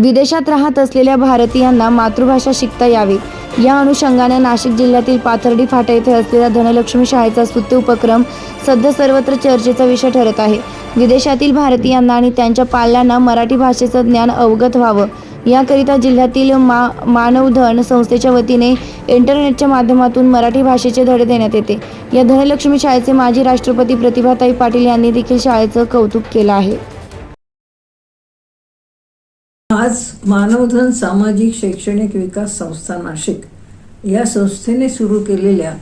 विदेशात राहत असलेल्या भारतीयांना मातृभाषा शिकता यावी. या अनुषंगानं नाशिक जिल्ह्यातील पाथर्डी फाटा येथे असलेल्या धनलक्ष्मी शाळेचा स्तुत्य उपक्रम सध्या सर्वत्र चर्चेचा विषय ठरत आहे. विदेशातील भारतीयांना आणि त्यांच्या पाल्यांना मराठी भाषेचं ज्ञान अवगत व्हावं. याकरिता जिल्ह्यातील मा मानवधन संस्थेच्या वतीने इंटरनेटच्या माध्यमातून मराठी भाषेचे धडे देण्यात येते. या धनलक्ष्मी शाळेचे माजी राष्ट्रपती प्रतिभाताई पाटील यांनी देखील शाळेचं कौतुक केलं आहे. आज मानवधन सामाजिक शैक्षणिक विकास संस्था नाशिक या संस्थेने सुरू केलेल्या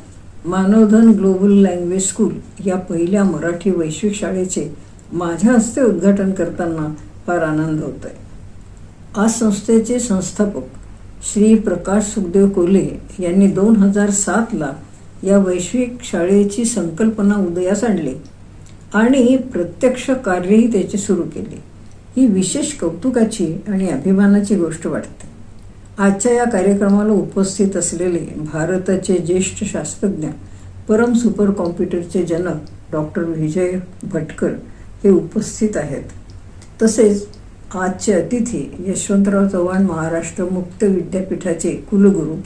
मानवधन ग्लोबल लँग्वेज स्कूल या पहिल्या मराठी वैश्विक शाळेचे माझ्या हस्ते उद्घाटन करताना फार आनंद होत आहे आज संस्थेचे संस्थापक श्री प्रकाश सुखदेव कोले यांनी दोन हजार सातला या वैश्विक शाळेची संकल्पना उदयास आणली आणि प्रत्यक्ष कार्यही त्याचे सुरू केले. ही विशेष कौतुकाची आणि अभिमानाची गोष्ट वाटते. आजच्या या कार्यक्रमाला उपस्थित असलेले भारताचे ज्येष्ठ शास्त्रज्ञ परम सुपर कॉम्प्युटरचे जनक डॉक्टर विजय भटकर हे उपस्थित आहेत. तसेच आजचे अतिथी यशवंतराव चव्हाण महाराष्ट्र मुक्त विद्यापीठाचे कुलगुरू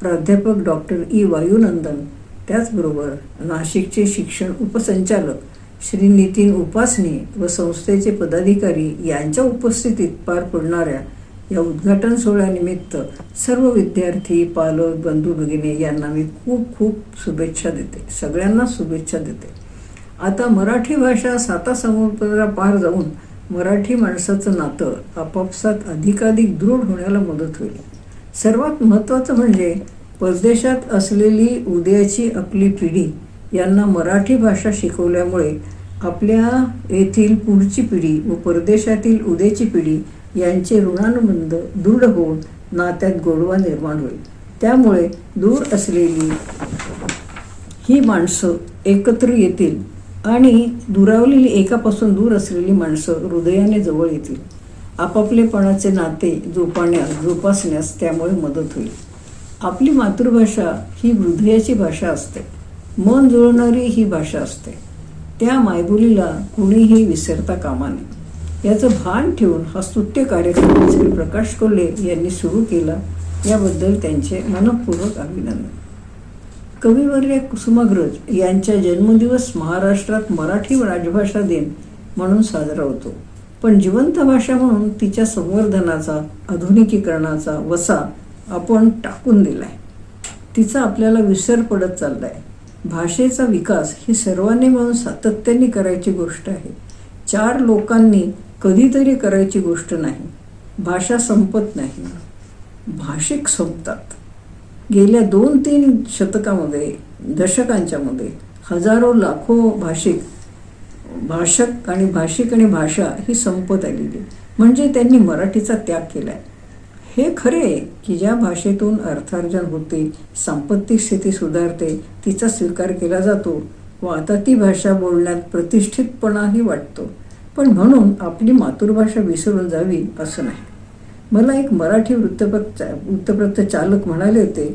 प्राध्यापक डॉक्टर ई वायुनंदन त्याचबरोबर नाशिकचे शिक्षण उपसंचालक श्री नितीन उपासने व संस्थेचे पदाधिकारी यांच्या उपस्थितीत पार पडणाऱ्या या उद्घाटन सोहळ्यानिमित्त सर्व विद्यार्थी पालक बंधू भगिनी यांना मी खूप खूप शुभेच्छा देते. सगळ्यांना शुभेच्छा देते. आता मराठी भाषा साता समुद्रा पार जाऊन मराठी माणसाचं नातं आपापसात अधिकाधिक दृढ होण्याला मदत होईल. सर्वात महत्त्वाचं म्हणजे परदेशात असलेली उद्याची आपली पिढी यांना मराठी भाषा शिकवल्यामुळे आपल्या येथील पुढची पिढी व परदेशातील उद्याची पिढी यांचे ऋणानुबंध दृढ होऊन नात्यात गोडवा निर्माण होईल. त्यामुळे दूर असलेली ही माणसं एकत्र येतील आणि दुरावलेली एकापासून दूर असलेली माणसं हृदयाने जवळ येतील. आपापलेपणाचे नाते जोपाण्यास जोपासण्यास त्यामुळे मदत होईल. आपली मातृभाषा ही हृदयाची भाषा असते. मन जुळणारी ही भाषा असते. त्या मायबोलीला कुणीही विसरता कामा नये. याचं भान ठेवून हा स्तुत्य कार्यक्रम श्री प्रकाश कोल्हे यांनी सुरू केला याबद्दल त्यांचे मनपूर्वक अभिनंदन. कविवर्य कुसुमाग्रज यांच्या जन्मदिवस महाराष्ट्रात मराठी राजभाषा दिन म्हणून साजरा होतो. पण जिवंत भाषा म्हणून तिच्या संवर्धनाचा आधुनिकीकरणाचा वसा आपण टाकून दिलाय. तिचा आपल्याला विसर पडत चाललाय. भाषेचा विकास ही सर्वांनी म्हणून सातत्याने करायची गोष्ट आहे. चार लोकांनी कधीतरी करायची गोष्ट नाही. भाषा संपत नाही. भाषिक संपतात. गेल्या दोन तीन शतकामध्ये दशकांच्यामध्ये हजारो लाखो भाषिक भाषक आणि भाषिक आणि भाषा ही संपत आलेली. म्हणजे त्यांनी मराठीचा त्याग केला आहे हे खरे आहे की ज्या भाषेतून अर्थार्जन होते सांपत्तिक स्थिती सुधारते तिचा स्वीकार केला जातो व आता ती भाषा बोलण्यात प्रतिष्ठितपणाही वाटतो. पण म्हणून आपली मातृभाषा विसरून जावी असं नाही. मला एक मराठी वृत्तपत्र वृत्तपत्र चालक म्हणाले होते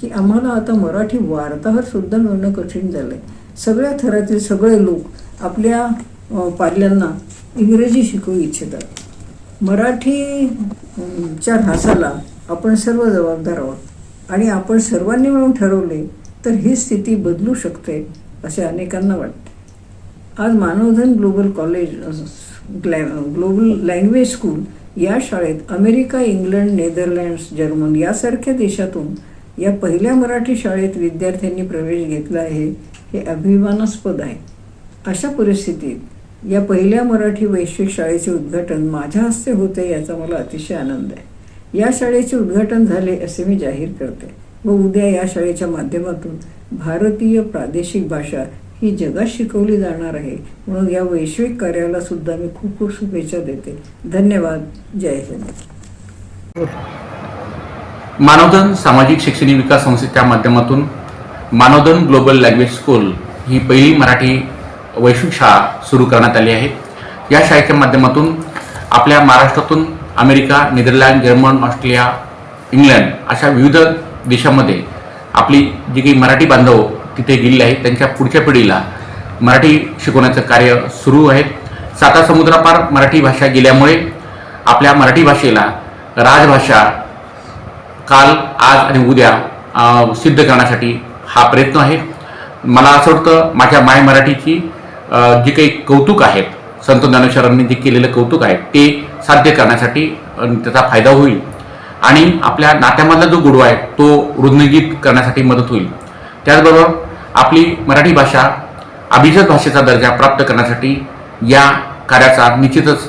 की आम्हाला आता मराठी वार्ताहर सुद्धा मिळणं कठीण झालंय. सगळ्या थरातील सगळे लोक आपल्या पाल्यांना इंग्रजी शिकवू इच्छितात. मराठी च्या ऱ्हासाला आपण सर्व जबाबदार आहोत. आणि आपण सर्वांनी मिळून ठरवले तर ही स्थिती बदलू शकते असे अनेकांना वाटते. आज मानवधन ग्लोबल कॉलेज ग्लॅ- ग्लोबल लँग्वेज स्कूल या शाळेत अमेरिका इंग्लंड नेदरलँड्स जर्मन यासारख्या देशातून या पहिल्या मराठी शाळेत विद्यार्थ्यांनी प्रवेश घेतला आहे हे अभिमानास्पद आहे. अशा परिस्थितीत या पहिल्या मराठी वैश्विक शाळेचे उद्घाटन माझ्या हस्ते होते याचा मला अतिशय आनंद आहे. या शाळेचे उद्घाटन झाले असे मी जाहीर करते. व उद्या या शाळेच्या माध्यमातून भारतीय प्रादेशिक भाषा ही जगात शिकवली जाणार आहे. म्हणून या वैश्विक कार्याला सुद्धा मी खूप खूप शुभेच्छा देते. धन्यवाद. जय हिंद. मानवधन सामाजिक शैक्षणिक विकास संस्थेच्या माध्यमातून मानवधन ग्लोबल लँग्वेज स्कूल ही पहिली मराठी वैश्विक शाळा सुरू करण्यात आली आहे. या शाळेच्या माध्यमातून आपल्या महाराष्ट्रातून America Netherland German Australia England अशा विविध देशामध्ये आपली जी काही मराठी बांधव तिथे गेलेले आहेत त्यांच्या पुढच्या पिढीला मराठी शिकवण्याचं कार्य सुरू आहे. साता समुद्रापार मराठी भाषा गेल्यामुळे आपल्या मराठी भाषेला राजभाषा काल आज आणि उद्या सिद्ध करण्यासाठी हा प्रयत्न आहे. मला असं वाटतं माझ्या माय मराठीची जे काही कौतुक आहेत संत ज्ञानेश्वरांनी जे केलेलं कौतुक आहे ते साध्य करण्यासाठी त्याचा फायदा होईल. आणि आपल्या नात्यामधला जो गोडवा आहे तो वृद्धगीत करण्यासाठी मदत होईल. त्याचबरोबर आपली मराठी भाषा अभिजात भाषेचा दर्जा प्राप्त करण्यासाठी या कार्याचा निश्चितच